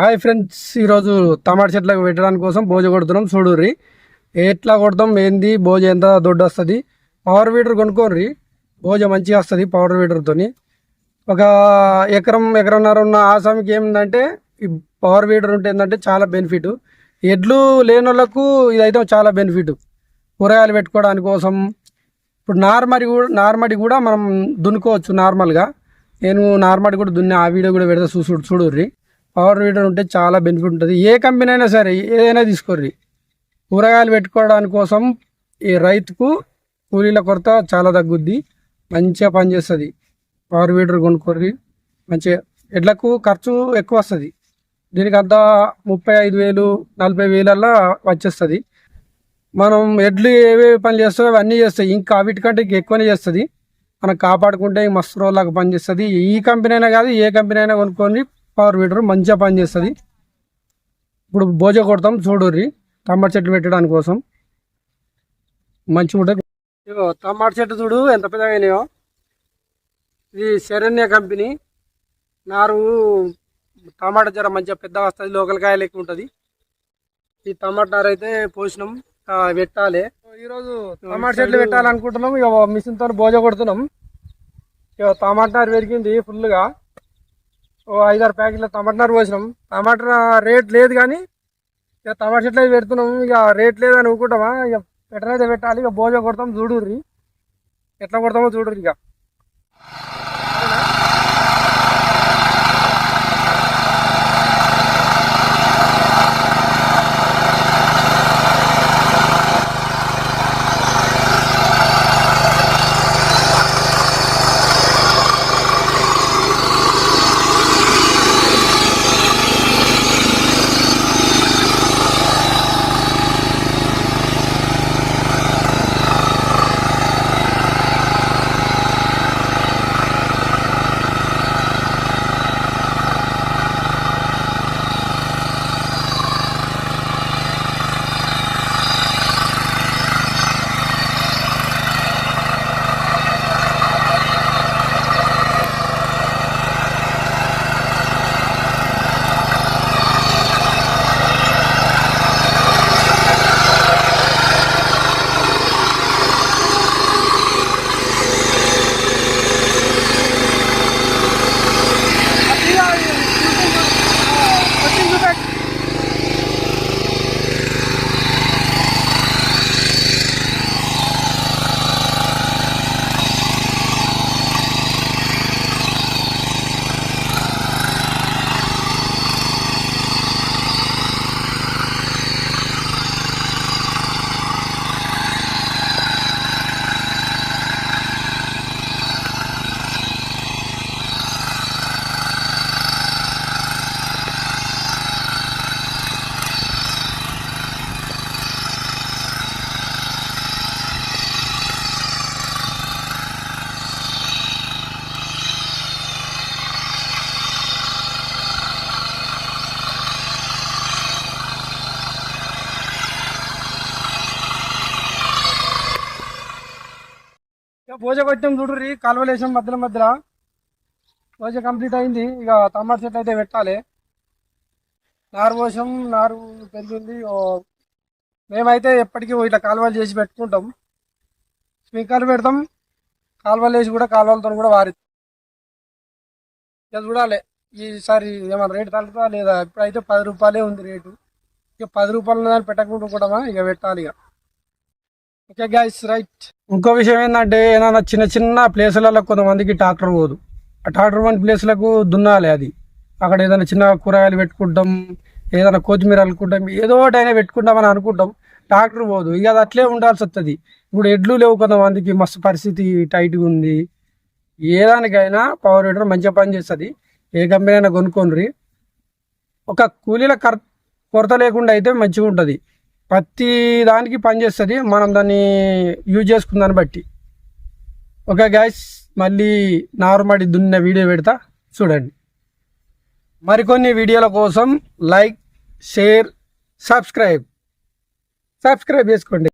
Hi friends ఈరోజు టమాటా చెట్లకు పెట్టడానికి కోసం భోజ కొడుతున్నాం చూడుర్రి. ఎట్లా కొడతాం ఏంది భోజ ఎంత దొడ్డు వస్తుంది? పవర్ వీడర్ కొనుక్కోర్రి. భోజ మంచిగా వస్తుంది పవర్ వీడర్తోని ఒక ఎకరం ఎకరన్నర ఉన్న ఆసామికి ఏమిందంటే ఈ పవర్ వీడర్ ఉంటే ఏంటంటే చాలా బెనిఫిట్ ఎడ్లు లేని వాళ్ళకు ఇదైతే చాలా బెనిఫిట్ కూరగాయలు పెట్టుకోవడానికి కోసం. ఇప్పుడు నార్మడి కూడా నార్మడి కూడా మనం దున్నుకోవచ్చు నార్మల్గా. నేను నార్మడి కూడా దున్ని ఆ వీడియో కూడా పెడతా చూసు చూడుర్రి. పవర్ వీడర్ ఉంటే చాలా బెనిఫిట్ ఉంటుంది. ఏ కంపెనీ అయినా సరే ఏదైనా తీసుకోర్రి కూరగాయలు పెట్టుకోవడానికి కోసం ఈ రైతుకు కూలీల కొరత చాలా తగ్గుద్ది. మంచిగా పనిచేస్తుంది పవర్ వీడర్ కొనుక్కోర్రి మంచిగా ఎడ్లకు ఖర్చు ఎక్కువ వస్తుంది. దీనికి అంతా ముప్పై ఐదు వేలు నలభై వేలల్లో వచ్చేస్తుంది. మనం ఎడ్లు ఏవే పనులు చేస్తాయో అవన్నీ చేస్తాయి. ఇంకా వీటికంటే ఎక్కువనే చేస్తుంది. మనం కాపాడుకుంటే మస్తు రోజులాగా పనిచేస్తుంది ఈ కంపెనీ అయినా కాదు ఏ కంపెనీ అయినా కొనుక్కొని పవర్ వీడర్ మంచిగా పనిచేస్తుంది. ఇప్పుడు భోజ కొడతాం చూడుర్రి. టమాటా చెట్లు పెట్టడానికి కోసం. మంచిగా ఉంటుంది టమాటా చెట్టు చూడు ఎంత పెద్దగా అయినాయో. ఇది శరణ్య కంపెనీ. నారు టమాటా జర మంచిగా పెద్ద వస్తుంది లోకల్ కాయలు ఎక్కువ ఉంటుంది. ఈ టమాటా నారు అయితే పోసినాం పెట్టాలి. ఈరోజు టమాటా చెట్లు పెట్టాలనుకుంటున్నాం ఇక మిషన్తో భోజ కొడుతున్నాం. ఇక టమాటా నారు పెరిగింది ఫుల్గా ఓ ఐదారు ప్యాకెట్ల టమాటా పోసినాం. టమాటా రేట్ లేదు కానీ ఇక టమాటా చెట్లు అయితే పెడుతున్నాం. ఇక రేట్ లేదని అనుకుంటామా? ఇక పెట్టనైతే పెట్టాలి. ఇక భోజనం కొడతాం చూడుర్రి. ఎట్లా కొడతామో చూడుర్రి ఇక. పూజ కొట్టాం చూడుర్రి కాలువలు వేసాం మధ్యలో మధ్యలో. పూజ కంప్లీట్ అయింది. ఇక టమాటా చెట్లు అయితే పెట్టాలి. నారు పోసాం నారు పెరిగింది. మేమైతే ఎప్పటికీ ఇట్లా కాలువలు చేసి పెట్టుకుంటాం. స్ప్రింక్లర్ పెడతాం. కాలువలు వేసి కూడా కాలువలతో కూడా వారి ఇక చూడాలి. ఈసారి ఏమైనా రేటు తగ్గుతా లేదా? ఇప్పుడైతే పది రూపాయలే ఉంది రేటు. ఇక పది రూపాయలు పెట్టకుండా కూడా ఇక పెట్టాలి ఇక. ఓకే గైస్ రైట్ ఇంకో విషయం ఏంటంటే ఏదైనా చిన్న చిన్న ప్లేసులలో కొంతమందికి ట్రాక్టర్ పోదు. ఆ ట్రాక్టర్ వంటి ప్లేసులకు దున్నాలి అది. అక్కడ ఏదైనా చిన్న కూరగాయలు పెట్టుకుంటాం ఏదైనా కొత్తిమీర అనుకుంటాం ఏదో ఒకటైనా పెట్టుకుంటామని అనుకుంటాం ట్రాక్టర్ పోదు. ఇక అది అట్లే ఉండాల్సి వస్తుంది ఇప్పుడు ఎడ్లు లేవు కొంతమందికి మస్తు పరిస్థితి టైట్గా ఉంది. ఏ దానికైనా పవర్ హీటర్ మంచిగా పని చేస్తుంది. ఏ కంపెనీ అయినా కొనుక్కోండి ఒక కూలీల కర్ కొరత లేకుండా అయితే మంచిగా ఉంటుంది. ప్రతి దానికి పనిచేస్తుంది మనం దాన్ని యూజ్ చేసుకున్న దాన్ని బట్టి. ఓకే గ్యాస్ మళ్ళీ నార్మడి దున్న వీడియో పెడతా. చూడండి. మరికొన్ని వీడియోల కోసం లైక్ షేర్ సబ్స్క్రైబ్ సబ్స్క్రైబ్ చేసుకోండి.